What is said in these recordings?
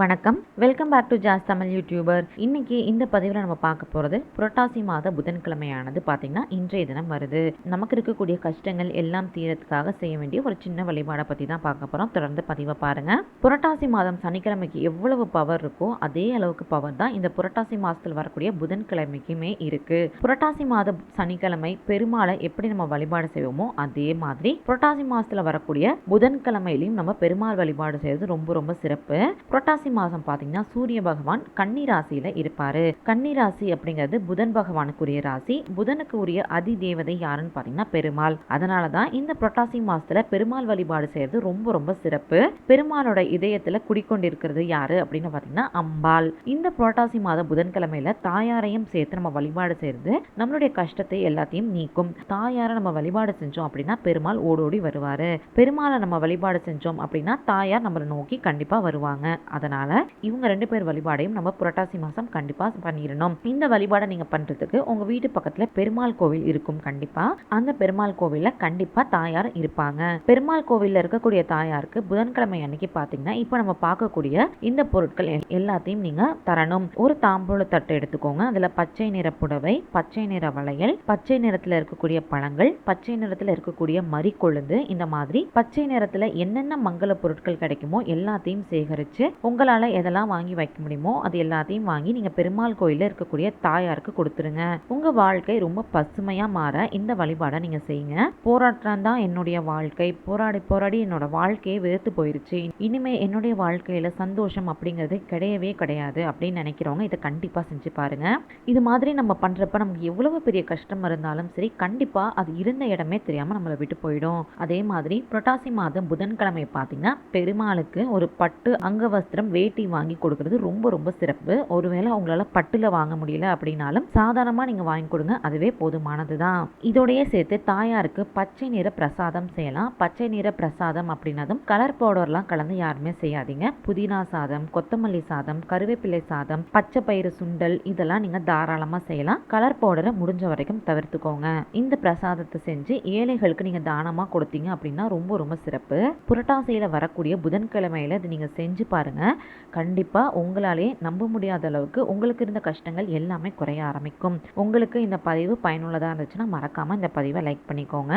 வணக்கம். Welcome back to Jaz Tamil YouTuber இன்னைக்கு இந்த பதிவில் நம்ம பார்க்க போகிறது புரட்டாசி மாத புதன்கிழமையானது பார்த்தீங்கன்னா இன்றைய தினம் வருது. நமக்கு இருக்கக்கூடிய கஷ்டங்கள் எல்லாம் தீரத்துக்காக செய்ய வேண்டிய ஒரு சின்ன வழிபாடை பற்றி தான் பார்க்க போகிறோம் தொடர்ந்து பதிவை பாருங்கள் புரட்டாசி மாதம் சனிக்கிழமைக்கு எவ்வளவு பவர் இருக்கோ அதே அளவுக்கு பவர் தான் இந்த புரட்டாசி மாதத்தில் வரக்கூடிய புதன்கிழமைக்குமே இருக்குது புரட்டாசி மாத சனிக்கிழமை பெருமாளை எப்படி நம்ம வழிபாடு செய்வோமோ அதே மாதிரி புரட்டாசி மாதத்தில் வரக்கூடிய புதன்கிழமையிலையும் நம்ம பெருமாள் வழிபாடு செய்வது ரொம்ப ரொம்ப சிறப்பு. புரட்டாசி புரட்டாசி மாதம் பார்த்தீங்கன்னா சூரிய பகவான் கன்னி ராசியில் இருப்பார். கன்னி ராசி அப்படிங்கிறது புதன் பகவானுக்குரிய ராசி. புதனுக்கு உரிய அதி தேவதை யாருன்னு பார்த்தீங்கன்னா பெருமாள். அதனால தான் இந்த புரட்டாசி மாதத்தில் பெருமாள் வழிபாடு செய்கிறது ரொம்ப ரொம்ப சிறப்பு. பெருமாளோட இதயத்தில் குடிக்கொண்டிருக்கிறது யாரு அப்படின்னு பார்த்தீங்கன்னா அம்பாள். இந்த புரட்டாசி மாதம் புதன்கிழமையில தாயாரையும் சேர்த்து நம்ம வழிபாடு செய்கிறது நம்மளுடைய கஷ்டத்தை எல்லாத்தையும் நீக்கும். தாயாரை நம்ம வழிபாடு செஞ்சோம் அப்படின்னா பெருமாள் ஓடோடி வருவார். பெருமாளை நம்ம வழிபாடு செஞ்சோம் அப்படின்னா தாயார் நம்மளை நோக்கி கண்டிப்பாக வருவாங்க. அதனால் இருக்கிறதுனால இவங்க ரெண்டு பேர் வழிபாடையும் நம்ம புரட்டாசி மாதம் கண்டிப்பாக பண்ணிடணும். இந்த வழிபாடை நீங்கள் பண்ணுறதுக்கு உங்கள் வீட்டு பக்கத்தில் பெருமாள் கோவில் இருக்கும் கண்டிப்பாக அந்த பெருமாள் கோவிலில் கண்டிப்பாக தாயார் இருப்பாங்க. பெருமாள் கோவிலில் இருக்கக்கூடிய தாயாருக்கு புதன்கிழமை அன்னைக்கு பார்த்தீங்கன்னா இப்போ நம்ம பார்க்கக்கூடிய இந்த பொருட்கள் எல்லாத்தையும் நீங்கள் தரணும். ஒரு தாம்பூல தட்டு எடுத்துக்கோங்க. அதில் பச்சை நிற புடவை பச்சை நிற வளையல் பச்சை நிறத்தில் இருக்கக்கூடிய பழங்கள் பச்சை நிறத்தில் இருக்கக்கூடிய மறி கொழுந்து இந்த மாதிரி பச்சை நிறத்தில் என்னென்ன மங்கள பொருட்கள் கிடைக்குமோ எல்லாத்தையும் சேகரித்து உங்கள் உங்களால் எதெல்லாம் வாங்கி வைக்க முடியுமோ அது எல்லாத்தையும் வாங்கி நீங்கள் பெருமாள் கோயிலில் இருக்கக்கூடிய தாயாருக்கு கொடுத்துருங்க. உங்கள் வாழ்க்கை ரொம்ப பசுமையாக மாற இந்த வழிபாடை நீங்கள் செய்யுங்க. போராட்டம் தான் என்னுடைய வாழ்க்கை. போராடி போராடி என்னோட வாழ்க்கையே வெறுத்து போயிருச்சு. இனிமேல் என்னுடைய வாழ்க்கையில் சந்தோஷம் அப்படிங்கிறது கிடையவே கிடையாது அப்படின்னு நினைக்கிறவங்க இதை கண்டிப்பாக செஞ்சு பாருங்க. இது மாதிரி நம்ம பண்ணுறப்ப நமக்கு எவ்வளவு பெரிய கஷ்டம் இருந்தாலும் சரி கண்டிப்பாக அது இருந்த இடமே தெரியாமல் நம்மளை விட்டு போயிடும். அதே மாதிரி புரட்டாசி மாதம் புதன்கிழமை பார்த்தீங்கன்னா பெருமாளுக்கு ஒரு பட்டு அங்கவஸ்திரம் வேட்டி வாங்கி கொடுக்கறது ரொம்ப ரொம்ப சிறப்பு. ஒருவேளை அவங்களால பட்டில் வாங்க முடியல அப்படின்னாலும் சாதாரணமாக நீங்கள் வாங்கி கொடுங்க. அதுவே போதுமானது தான் இதோடய சேர்த்து தாயாருக்கு பச்சை நிற பிரசாதம் செய்யலாம். பச்சை நிற பிரசாதம் அப்படின்னதும் கலர் பவுடர்லாம் கலந்து யாருமே செய்யாதீங்க. புதினா சாதம் கொத்தமல்லி சாதம் கருவேப்பிலை சாதம் பச்சை பயிறு சுண்டல் இதெல்லாம் நீங்கள் தாராளமாக செய்யலாம். கலர் பவுடரை முடிஞ்ச வரைக்கும் தவிர்த்துக்கோங்க. இந்த பிரசாதத்தை செஞ்சு ஏழைகளுக்கு நீங்கள் தானமாக கொடுத்தீங்க அப்படின்னா ரொம்ப ரொம்ப சிறப்பு. புரட்டாசியில் வரக்கூடிய புதன்கிழமையில இது நீங்கள் செஞ்சு பாருங்கள் கண்டிப்பாக உங்களாலே நம்ப முடியாத அளவுக்கு உங்களுக்கு இருந்த கஷ்டங்கள் எல்லாமே குறைய ஆரம்பிக்கும். உங்களுக்கு இந்த பதிவு பயனுள்ளதாக இருந்துச்சுன்னா மறக்காமல் இந்த பதிவை லைக் பண்ணிக்கோங்க.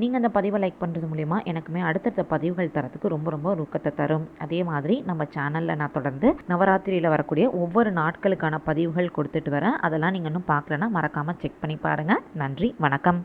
நீங்கள் அந்த பதிவை லைக் பண்ணுறது மூலிமா எனக்குமே அடுத்தடுத்த பதிவுகள் தரத்துக்கு ரொம்ப ரொம்ப ஊக்கத்தை தரும். அதே மாதிரி நம்ம சேனலில் நான் தொடர்ந்து நவராத்திரியில் வரக்கூடிய ஒவ்வொரு நாட்களுக்கான பதிவுகள் கொடுத்துட்டு வரேன். அதெல்லாம் நீங்கள் இன்னும் பார்க்கலன்னா மறக்காமல் செக் பண்ணி பாருங்கள் நன்றி வணக்கம்.